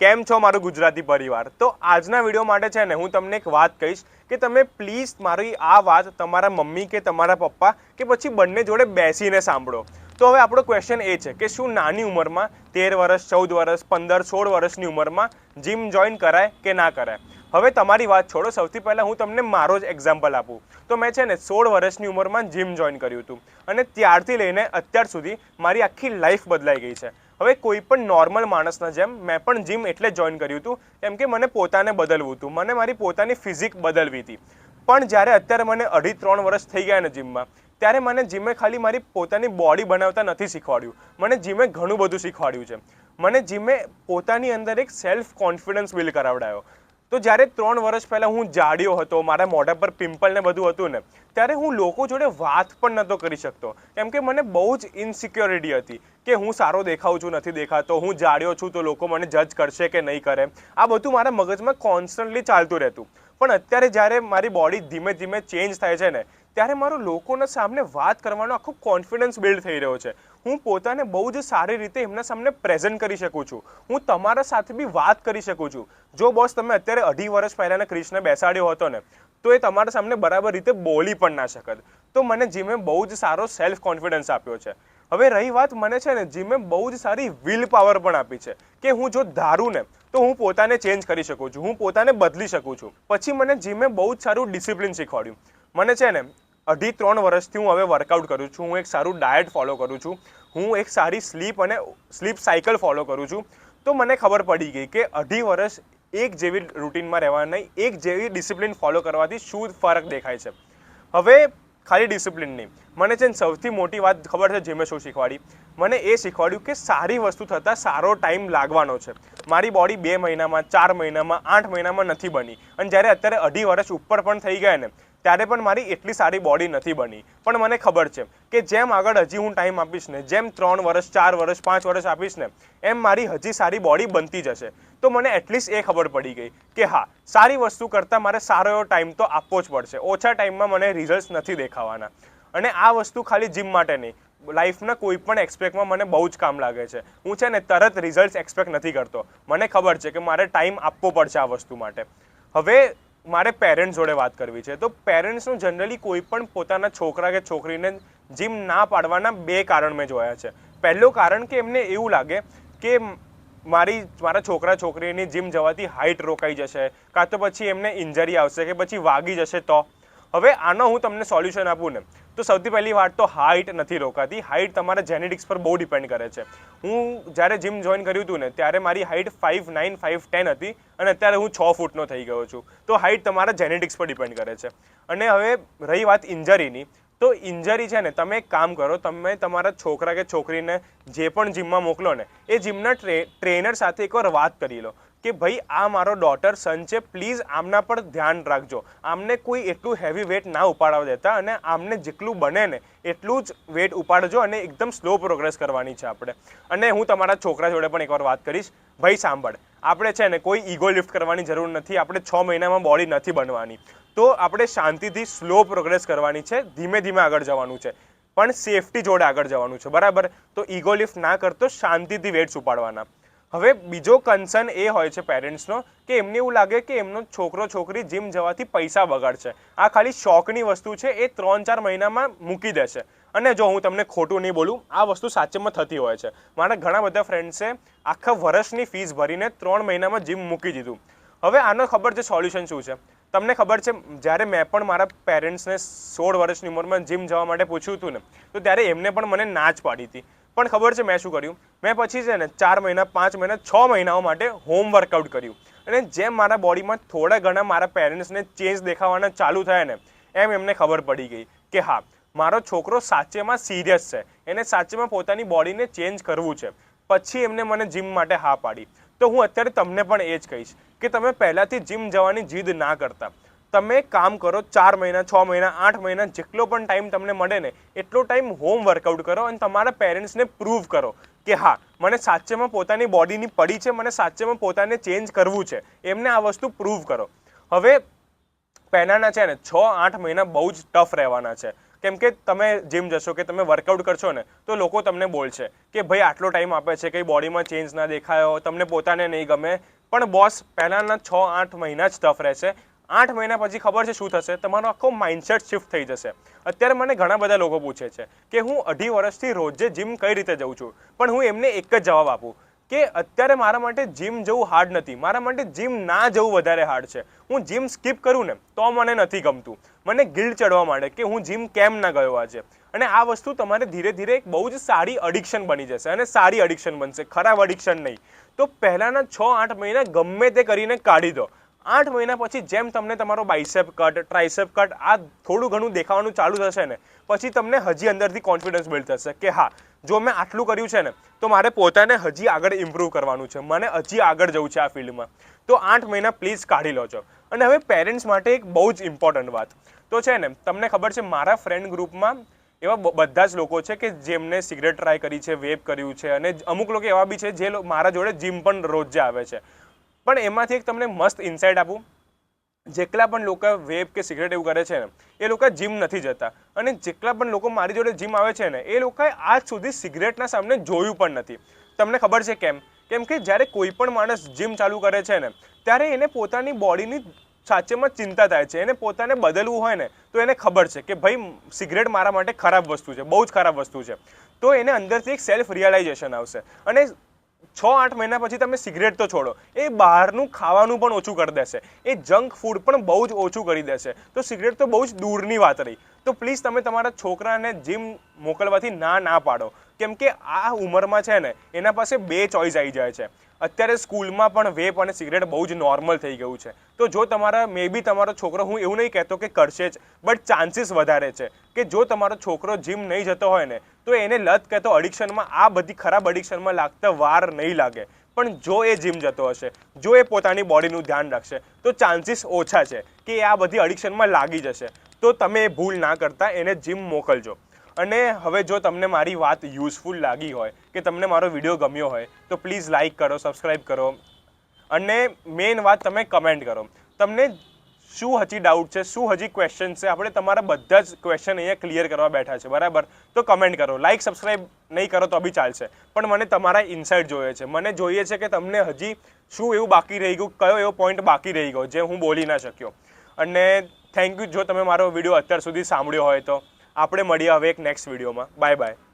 કેમ છો મારું ગુજરાતી પરિવાર? તો આજના વીડિયો માટે છે ને, હું તમને એક વાત કહીશ કે તમે પ્લીઝ મારી આ વાત તમારા મમ્મી કે તમારા પપ્પા કે પછી બંને જોડે બેસીને સાંભળો. તો હવે આપણો ક્વેશ્ચન એ છે કે શું નાની ઉંમરમાં તેર વર્ષ, ચૌદ વર્ષ, પંદર, સોળ વર્ષની ઉંમરમાં જીમ જોઈન કરાય કે ના કરાય? હવે તમારી વાત છોડો. સૌથી પહેલાં હું તમને મારો જ એક્ઝામ્પલ આપું. તો મેં છે ને, સોળ વર્ષની ઉંમરમાં જીમ જોઈન કર્યું હતું. અને ત્યારથી લઈને અત્યાર સુધી મારી આખી લાઈફ બદલાઈ ગઈ છે. હવે કોઈ પણ નોર્મલ માણસના જેમ મેં પણ જીમ એટલે જોઈન કર્યું હતું, કેમ કે મને પોતાને બદલવું હતું. મને મારી પોતાની ફિઝિક બદલવી હતી. પણ જ્યારે અત્યારે મને અઢી ત્રણ વર્ષ થઈ ગયા ને જીમમાં ત્યારે મને જીમે ખાલી મારી પોતાની બોડી બનાવતા નથી શીખવાડ્યું. મને જીમે ઘણું બધું શીખવાડ્યું છે. મને જીમે પોતાની અંદર એક સેલ્ફ કોન્ફિડન્સ બિલ્ડ કરાવડાયો. તો જ્યારે ત્રણ વર્ષ પહેલાં હું જાડ્યો હતો, મારા મોઢા પર પિમ્પલ ને બધું હતું ને, ત્યારે હું લોકો જોડે વાત પણ નહોતો કરી શકતો. કેમ કે મને બહુ જ ઇનસિક્યોરિટી હતી કે હું સારો દેખાઉં છું, નથી દેખાતો, હું જાડ્યો છું તો લોકો મને જજ કરશે કે નહીં કરે. આ બધું મારા મગજમાં કોન્સ્ટન્ટલી ચાલતું રહેતું. પણ અત્યારે જ્યારે મારી બોડી ધીમે ધીમે ચેન્જ થાય છે ને, ત્યારે મારો લોકોના સામે વાત કરવાનો આખો કોન્ફિડન્સ બિલ્ડ થઈ રહ્યો છે. હું પોતાને બહુ જ સારી રીતે એમના સામે પ્રેઝન્ટ કરી શકું છું. હું તમારા સાથે બી વાત કરી શકું છું. જો બોસ તમે અત્યારે અઢી વર્ષ પહેલાંના ક્રિષ્ને બેસાડ્યો હતો ને, તો એ તમારા સામે બરાબર રીતે બોલી પણ ના શકત. તો મને જીમે બહુ જ સારો સેલ્ફ કોન્ફિડન્સ આપ્યો છે. હવે રહી વાત મને છે ને, જીમે બહુ જ સારી વિલ પાવર પણ આપી છે. કે હું જો ધારું ને, તો હું પોતાને ચેન્જ કરી શકું છું. હું પોતાને બદલી શકું છું. પછી મને જીમે બહુ જ સારું ડિસિપ્લિન શીખવાડ્યું. મને છે ને અઢી ત્રણ વર્ષથી હું હવે વર્કઆઉટ કરું છું. હું એક સારું ડાયટ ફોલો કરું છું. હું એક સારી સ્લીપ અને સ્લીપ સાયકલ ફોલો કરું છું. તો મને ખબર પડી ગઈ કે અઢી વર્ષ એક જેવી રૂટીનમાં રહેવા નહીં, એક જેવી ડિસિપ્લિન ફોલો કરવાથી શું ફરક દેખાય છે? હવે ખાલી ડિસિપ્લિન નહીં. મને છે સૌથી મોટી વાત ખબર છે જીમે શું શીખવાડી? મને એ શીખવાડ્યું કે સારી વસ્તુ થતાં સારો ટાઈમ લાગવાનો છે. મારી બોડી બે મહિનામાં, ચાર મહિનામાં, આઠ મહિનામાં નથી બની. અને જ્યારે અત્યારે અઢી વર્ષ ઉપર પણ થઈ ગયા ને ત્યારે પણ મારી એટલી સારી બોડી નથી બની. પણ મને ખબર છે કે જેમ આગળ હજી હું ટાઈમ આપીશ ને, જેમ ત્રણ વર્ષ, ચાર વર્ષ, પાંચ વર્ષ આપીશ ને, એમ મારી હજી સારી બોડી બનતી જશે. તો મને એટલીસ્ટ એ ખબર પડી ગઈ કે હા, સારી વસ્તુ કરતાં મારે સારો એવો ટાઈમ તો આપવો જ પડશે. ઓછા ટાઈમમાં મને રિઝલ્ટ નથી દેખાવાના. અને આ વસ્તુ ખાલી જીમ માટે નહીં લાઈફના કોઈ પણ એક્સપેક્ટમાં મને બહુ જ કામ લાગે છે. હું છે ને તરત રિઝલ્ટ એક્સપેક્ટ નથી કરતો. મને ખબર છે કે મારે ટાઈમ આપવો પડશે આ વસ્તુ માટે. હવે મારે પેરેન્ટ્સ જોડે વાત કરવી છે. તો પેરેન્ટ્સનું જનરલી કોઈ પણ પોતાના છોકરા કે છોકરીને જીમ ના પાડવાના બે કારણ મેં જોયા છે. પહેલું કારણ કે એમને એવું લાગે કે મારી, મારા છોકરા છોકરીની જીમ જવાથી હાઇટ રોકાઈ જશે, કાં તો પછી એમને ઇન્જરી આવશે કે પછી વાગી જશે તો. હવે આનો હું તમને સોલ્યુશન આપું ને. તો સૌથી પહેલી વાત તો હાઇટ નથી રોકાતી. હાઇટ તમારા જેનેટિક્સ પર બહુ ડિપેન્ડ કરે છે. હું જ્યારે જીમ જોઈન કર્યું હતું ને, ત્યારે મારી height five nine five ten હતી અને અત્યારે હું છ ફૂટનો થઈ ગયો છું. તો હાઇટ તમારા જેનેટિક્સ પર ડિપેન્ડ કરે છે. અને હવે રહી વાત ઇન્જરીની તો ઇન્જરી છે ને, તમે એક કામ કરો, તમે તમારા છોકરા કે છોકરીને જે પણ જીમમાં મોકલો ને, એ જીમના ટ્રે ટ્રેનર સાથે એકવાર વાત કરી લો. કે ભાઈ આ મારો ડોટર સન છે પ્લીઝ આમના પર ધ્યાન રાખજો. આમને કોઈ એટલું હેવી વેટ ના ઉપાડવા દેતા અને આમને જેટલું બને ને એટલું જ વેટ ઉપાડજો અને એકદમ સ્લો પ્રોગ્રેસ કરવાની છે આપણે. અને હું તમારા છોકરા જોડે પણ એકવાર વાત કરીશ. ભાઈ સાંભળ, આપણે છે ને કોઈ ઈગો લિફ્ટ કરવાની જરૂર નથી. આપણે છ મહિનામાં બોડી નથી બનવાની. તો આપણે શાંતિથી સ્લો પ્રોગ્રેસ કરવાની છે. ધીમે ધીમે આગળ જવાનું છે. પણ સેફટી જોડે આગળ જવાનું છે. બરાબર? તો ઈગો લિફ્ટ ના કરતો શાંતિથી વેટ્સ ઉપાડવાના. હવે બીજો કન્સર્ન એ હોય છે પેરેન્ટ્સનો કે એમને એવું લાગે કે એમનો છોકરો છોકરી જીમ જવાથી પૈસા બગાડશે. આ ખાલી શોખની વસ્તુ છે, એ ત્રણ ચાર મહિનામાં મૂકી દેશે. અને જો હું તમને ખોટું નહીં બોલું, આ વસ્તુ સાચેમાં થતી હોય છે. મારા ઘણા બધા ફ્રેન્ડ્સે આખા વર્ષની ફીસ ભરીને ત્રણ મહિનામાં જીમ મૂકી દીધું. હવે આનો ખબર છે સોલ્યુશન શું છે? તમને ખબર છે, જ્યારે મેં પણ મારા પેરેન્ટ્સને સોળ વર્ષની ઉંમરમાં જીમ જવા માટે પૂછ્યું હતું ને, તો ત્યારે એમને પણ મને ના જ પાડી હતી. પણ ખબર છે મેં શું કર્યું? મેં પછી છે ને ચાર મહિના, પાંચ મહિના, છ મહિનાઓ માટે હોમ વર્કઆઉટ કર્યું. અને જેમ મારા બોડીમાં થોડા ઘણા મારા પેરેન્ટ્સને ચેન્જ દેખાવાના ચાલુ થયા ને, એમ એમને ખબર પડી ગઈ કે હા, મારો છોકરો સાચેમાં સિરિયસ છે. એને સાચેમાં પોતાની બોડીને ચેન્જ કરવું છે. પછી એમને મને જીમ માટે હા પાડી. તો હું અત્યારે તમને પણ એ જ કહીશ કે તમે પહેલાંથી જીમ જવાની જીદ ના કરતા. તમે કામ કરો ચાર મહિના, છ મહિના, આઠ મહિના, જેટલો પણ ટાઈમ તમને મળે ને, એટલો ટાઈમ હોમ વર્કઆઉટ કરો અને તમારા પેરેન્ટ્સને પ્રૂવ કરો કે હા, મને સાચેમાં પોતાની બોડીની પડી છે, મને સાચેમાં પોતાને ચેન્જ કરવું છે. એમને આ વસ્તુ પ્રૂવ કરો. હવે પહેલાંના છે ને, છ, આઠ મહિના બહુ જ ટફ રહેવાના છે. કેમ કે તમે જીમ જશો કે તમે વર્કઆઉટ કરશો ને, તો લોકો તમને બોલશે કે ભાઈ, આટલો ટાઈમ આપે છે કંઈ બોડીમાં ચેન્જ ના દેખાયો તમને પોતાને નહીં ગમે. પણ બોસ પહેલાંના છ, આઠ મહિના જ ટફ રહેશે. આઠ મહિના પછી ખબર છે શું થશે? તમારો આખો માઇન્ડસેટ શિફ્ટ થઈ જશે. અત્યારે મને ઘણા બધા લોકો પૂછે છે કે હું અઢી વર્ષથી રોજે જીમ કઈ રીતે જઉં છું? પણ હું એમને એક જ જવાબ આપું કે અત્યારે મારા માટે જીમ જવું હાર્ડ નથી. મારા માટે જીમ ના જવું વધારે હાર્ડ છે. હું જીમ સ્કીપ કરું ને, તો મને નથી ગમતું. મને ગિલ્ટ ચડવા માંડે કે હું જીમ કેમ ના ગયો આજે? અને આ વસ્તુ તમારે ધીરે ધીરે એક બહુ જ સારી અડિક્શન બની જશે અને સારી અડિક્શન બનશે. ખરાબ અડિક્શન નહીં. તો પહેલાંના છ આઠ મહિના ગમે તે કરીને કાઢી દો. આઠ મહિના પછી જેમ તમને તમારો બાઇસેપ કટ ટ્રાઇસેપ કટ આ થોડું ઘણું દેખાવાનું ચાલુ થશે ને, પછી તમને હજી અંદરથી કોન્ફિડન્સ બિલ્ડ થશે કે હા, જો મેં આટલું કર્યું છે ને, તો મારે પોતાને હજી આગળ ઇમ્પ્રૂવ કરવાનું છે, મને હજી આગળ જવું છે આ ફિલ્ડમાં તો આઠ મહિના પ્લીઝ કાઢી લો છો અને હવે પેરેન્ટ્સ માટે એક બહુ જ ઇમ્પોર્ટન્ટ વાત. તો છે ને, તમને ખબર છે મારા ફ્રેન્ડ ગ્રુપમાં એવા બધા જ લોકો છે કે જેમને સિગરેટ ટ્રાય કરી છે વેપ કર્યું છે અને અમુક લોકો એવા બી છે જે મારા જોડે જીમ પણ રોજ આવે છે. પણ એમાંથી એક તમને મસ્ત ઇન્સાઇટ આપું. જેટલા પણ લોકો વેપ કે સિગરેટ એવું કરે છે ને, એ લોકો જીમ નથી જતા. અને જેટલા પણ લોકો મારી જોડે જીમ આવે છે ને, એ લોકોએ આજ સુધી સિગરેટના સામે જોયું પણ નથી. તમને ખબર છે કેમ? કેમ કે જ્યારે કોઈ પણ માણસ જીમ ચાલુ કરે છે ને, ત્યારે એને પોતાની બોડીની સાચેમાં ચિંતા થાય છે. એને પોતાને બદલવું હોય ને, તો એને ખબર છે કે ભાઈ સિગરેટ મારા માટે ખરાબ વસ્તુ છે, બહુ જ ખરાબ વસ્તુ છે. તો એને અંદરથી એક સેલ્ફ રિયલાઇઝેશન આવશે. અને છ આઠ મહિના પછી તમે સિગરેટ તો છોડો. એ બહારનું ખાવાનું પણ ઓછું કરી દેશે. એ જંક ફૂડ પણ બહુ જ ઓછું કરી દેશે. તો સિગરેટ તો બહુ જ દૂરની વાત રહી. તો પ્લીઝ તમે તમારા છોકરાને જીમ મોકલવાથી ના ના પાડો. કેમ કે આ ઉંમરમાં છે ને, એના પાસે બે ચોઈસ આવી જાય છે. અત્યારે સ્કૂલમાં પણ વેપ અને સિગરેટ બહુ જ નોર્મલ થઈ ગયું છે. તો જો તમારા, મે બી તમારો છોકરો, હું એવું નહીં કહેતો કે કરશે જ, બટ ચાન્સીસ વધારે છે કે જો તમારો છોકરો જીમ નહીં જતો હોય ને, તો એને લત કહેતો અડિક્શનમાં, આ બધી ખરાબ અડિક્શનમાં લાગતા વાર નહીં લાગે. પણ જો એ જીમ જતો હશે, જો એ પોતાની બોડીનું ધ્યાન રાખશે, તો ચાન્સીસ ઓછા છે કે એ આ બધી અડિક્શનમાં લાગી જશે. તો તમે એ ભૂલ ના કરતા એને જીમ મોકલજો. અને હવે જો તમને મારી વાત યુઝફુલ લાગી હોય કે તમને મારો વીડિયો ગમ્યો હોય, તો પ્લીઝ લાઇક કરો સબસ્ક્રાઈબ કરો. અને મેઇન વાત તમે કમેન્ટ કરો. તમને શું હજી ડાઉટ છે, શું હજી ક્વેશ્ચન છે, આપણે તમારા બધા જ ક્વેશ્ચન અહીંયા ક્લિયર કરવા બેઠા છે, બરાબર? તો કમેન્ટ કરો. લાઇક સબસ્ક્રાઈબ નહીં કરો તો બી ચાલશે. પણ મને તમારા ઇન્સાઇટ જોઈએ છે. મને જોઈએ છે કે તમને હજી શું એવું બાકી રહી ગયું, કયો એવો પોઈન્ટ બાકી રહી ગયો, જે હું બોલી ના શક્યો. અને થેન્ક યુ જો તમે મારો વીડિયો અત્યાર સુધી સાંભળ્યો હોય તો. આપણે મળીએ હવે એક નેક્સ્ટ વિડીયોમાં બાય બાય